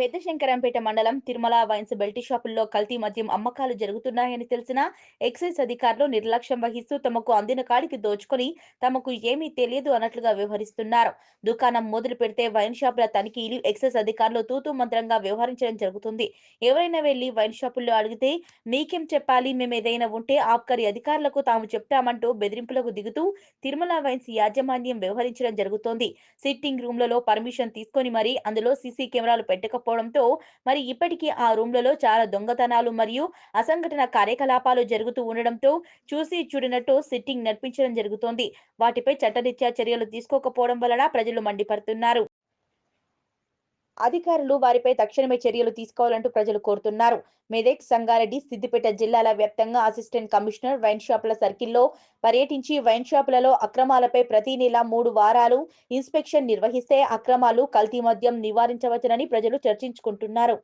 పెద్ద శంకరంపేట మండలం తిరుమల వైన్స్ బెల్టీ షాపుల్లో కల్తీ మద్యం అమ్మకాలు జరుగుతున్నాయని తెలిసిన ఎక్సైజ్ అధికారులు నిర్లక్ష్యం వహిస్తూ తమకు అందిన కాడికి దోచుకొని తమకు ఏమీ తెలియదు అన్నట్లుగా వ్యవహరిస్తున్నారు. దుకాణం మొదలు పెడితే వైన్ షాపుల తనిఖీలు ఎక్సైజ్ అధికారులు తూతూ మంత్రంగా వ్యవహరించడం జరుగుతుంది. ఎవరైనా వెళ్ళి వైన్ షాపుల్లో అడిగితే మీకేం చెప్పాలి? మేము ఏదైనా ఉంటే ఆబ్కారీ అధికారులకు తాము చెప్తామంటూ బెదిరింపులకు దిగుతూ తిరుమల వైన్స్ యాజమాన్యం వ్యవహరించడం జరుగుతోంది. సిట్టింగ్ రూమ్లలో పర్మిషన్ తీసుకొని మరి అందులో సీసీ కెమెరాలు లేకపోవడంతో మరి ఇప్పటికీ ఆ రూమ్లలో చాలా దొంగతనాలు మరియు అసంఘటన కార్యకలాపాలు జరుగుతూ ఉండడంతో చూసి చూడినట్టు సిట్టింగ్ నడిపించడం జరుగుతోంది. వాటిపై చట్టరీత్యా చర్యలు తీసుకోకపోవడం వలన ప్రజలు మండిపడుతున్నారు. అధికారులు వారిపై తక్షణమే చర్యలు తీసుకోవాలంటూ ప్రజలు కోరుతున్నారు. మెదక్ సంగారెడ్డి సిద్దిపేట జిల్లాల వ్యాప్తంగా అసిస్టెంట్ కమిషనర్ వైన్ షాపుల సర్కిల్లో పర్యటించి వైన్ షాపులలో అక్రమాలపై ప్రతి నెల మూడు వారాలు ఇన్స్పెక్షన్ నిర్వహిస్తే అక్రమాలు కల్తీ మద్యం నివారించవచ్చునని ప్రజలు చర్చించుకుంటున్నారు.